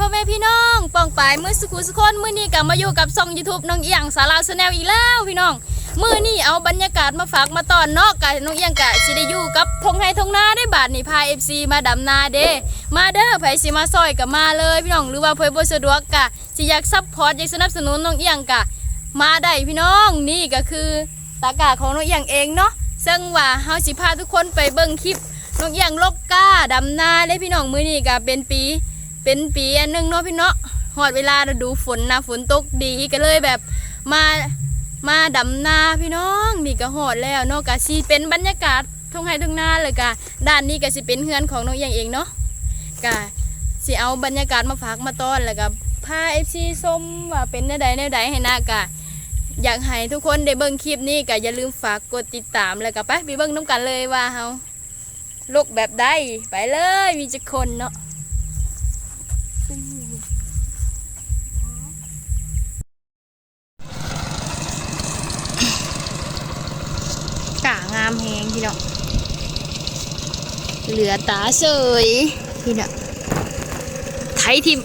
พ่อแม่พี่น้องป้องปายมือสุขุสุคนมือนี้กลับมาอยู่กับช่อง YouTube น้องเอียงสาราแนลอีกแล้วพี่น้องมือนี้เอาบรรยากาศมาฝากมาตอนนาะกะน้องเอียงกะสิได้อยู่กับทงไห้ทงนาได้บาทนี่พา FC มาดำนาเด้มาเด้อไผสิมาซอยก็มาเลยพี่น้องหรือว่าเพิ่นบ่สะดวกกะสิอยากซัพพอร์ตอยากสนับสนุนน้องเอียงกะ มาได้พี่น้องนี่ก็คือตากาของน้องเอียงเองเนาะซึ่งว่าเฮาสิพาทุกคนไปเบิ่งคลิปน้องเอียงลบก้าดำนาได้พี่น้องมือนี้ก็เป็นปี เป็นปีอันหนึงเนาะพี่เนาะหอดเวลาฤดูฝนนะฝนตกดีก็เลยแบบมามาดำนาพี่น้องนี่ก็หอดแล้วเนาะก็สิเป็นบรรยากาศทุ่งไร่ทุ่งนาเลยก็ด้านนี้ก็สิเป็นเฮือนของน้องเอียงเองเนาะก็สิเอาบรรยากาศมาฝากมาต้อนแล้วก็พา FC ส้มว่าเป็นแนวใดแนวใดให้นะกะอยากให้ทุกคนได้เบิ่งคลิปนี้ก็อย่าลืมฝากกดติดตามแล้วก็ไปไปเบิ่งน้ำกันเลยว่าเฮาลูกแบบใดไปเลยมีจักคนเนาะกามแหงพี่เนาะเหลือตาเฉยพี่เนาะไทยทิม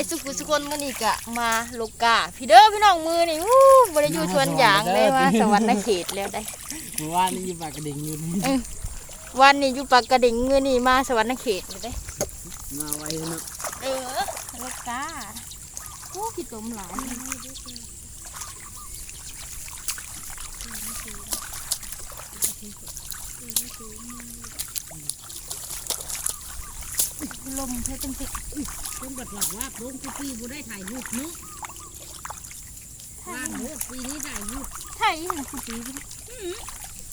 ายสุขุสุคนมื่อนี้กะมาโลกาพี่เด้อพี่น้องมือนี่วู้บริยูชวนหยางเลยว่าสวรรค์เขตแล้วได้เมื่อวานนี่อยู่ปากกระดิ่งอยู่นี่วันนี้อยู่ปากกระดิ่งมือนี่มาสวรรค์เขตเลยได้มาไว้เนาะเออโลกาโอ้ขี้ตมหลาย ลมเพชรติดต้องบัดหลักว่าลงทุกปีบ่ได้ถ่ายรูปเนาะว่างโหปีนี้ถ่ายรูปไทยนะคุณปี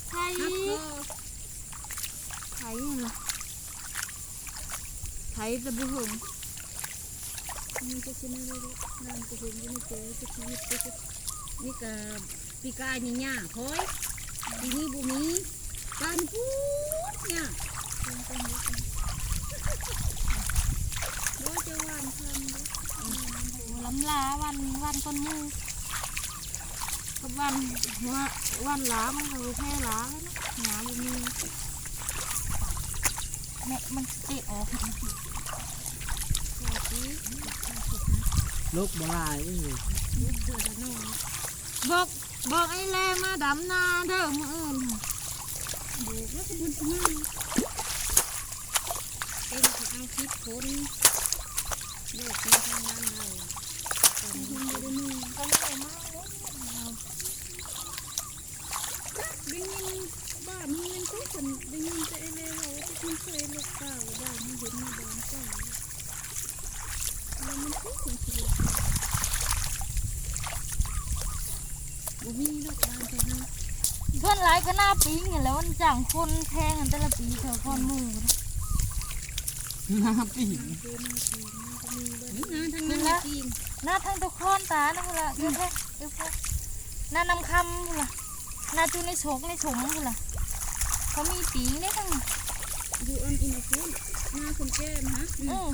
ไทยฮักก็ไทยเหรอไทยจะบุหงมันจะชินอะไรน้ำจะเห็นยังไม่เจอจะชีวิตจะนี่ก็ปีกายนี่หญ้าคอยปีนี้บุมีการพูดเนี่ยบ่ จะหวานพันเด้อล้ำลาวันวันคนมือกับวันว่าวันหลามันคือแพร่หลาแล้วนะหนาบุมีแม่มันเตะออกลูกบลายนี่บอกบอกไอ้แลมาดำนาเด้อมืออื่นโบกแล้วก็บุญสมาเอ็นเขาเอาคิดคนโลกมีทางานเราแต่มันบ่ได้มือก็เลยมาเลยได้ยินบ้านมีเงินทุกคนได้ยินแต่ไอ้เลว่าจะคุณเคยลูกเก่าบ้านมันเห็นมาบ้านเก่าแล้วมันทุกคนสิลูกเก่าบ่มีลูกบ้านแต่เฮาเพื่อนร้ายก็หน้าปิ้งเห็นแล้วมันจ่างคนแทงกันแต่ละปีเถอะคนมือน้าปี นนี่นะทางนั้นน่ะจริงหน้าทั้งตะคอนตานะพุ่นละเดี๋ยวพวกเดี๋ยวพวกหน้านำคำพุ่นละหน้าจูในโฉกในฉมพุ่นละเขามีปีงได้ทั้งนั้นอยู่อันอินฟูนหน้าคนแก้มฮะอืม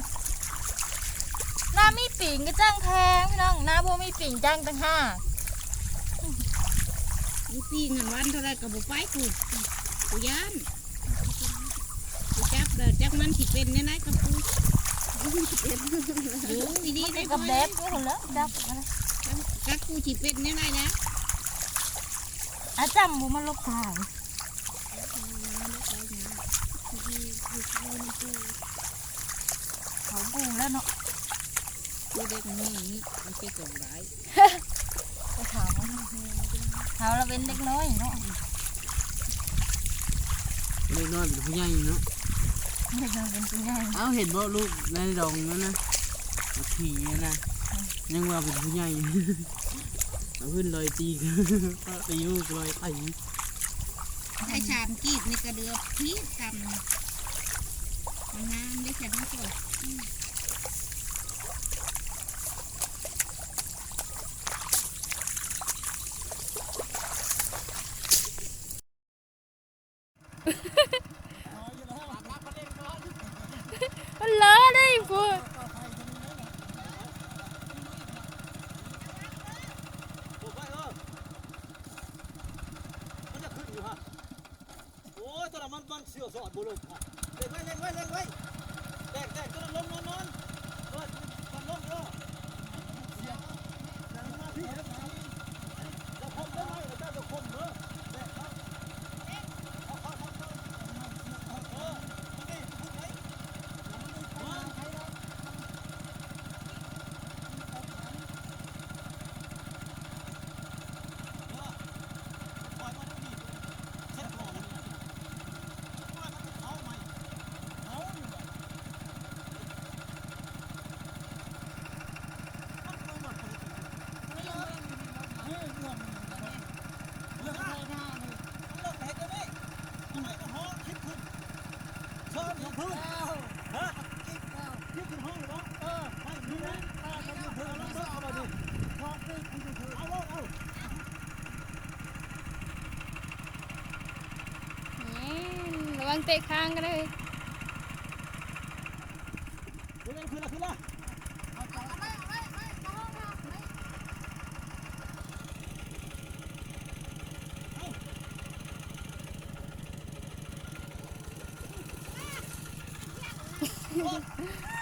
หน้ามีปีงก็จ้างแพงพี่น้องหน้าพวมีปีงจ้างตั้งห้ามีปีเงินวันเท่าไรก็บ่ไปกูกูย่าน เด้อจักมันสิเป็นแน่ๆกับกูอยู่ดีๆได้กับบ่แดบก็คนละจับอะไรจักกูสิเป็นแน่ๆนะอาจำบุมันลบทางเขาปูแล้วเนาะตัวเด็กนี่นี่มันเป็นกับร้ายไปถาเขาเราเป็นเด็กน้อยเนาะเล็กน้อยเป็นผู้ใหญ่เนาะ เด็กน้อยเป็นผู้ใหญ่เอ้าเห็นบ่ลูกในดองนั่นนะเอาผีนั่นนะยังว่าเป็นผู้ใหญ่เอาขึ้นลอยตีกันตีลูกลอยไข่ไอ้ชามกีบนี่กระเดือบพีกำมันงามได้แค่นั้นก่อน มันเลอะได้พูดโอ้ยตัวนั้นมันมันเสียวสอดบุรุษค่เล่นไว้เล่นไว้เล่นไว้แตกแตกตัวล้มนอนนอนเออมันล้มเออเสียยังมาพี่เห็นไหมจะคมได้ไหมเจ้าจะคมเออแឡើងទេខាងគ្នាវិញខ្លួនខ្លួនឡាអូ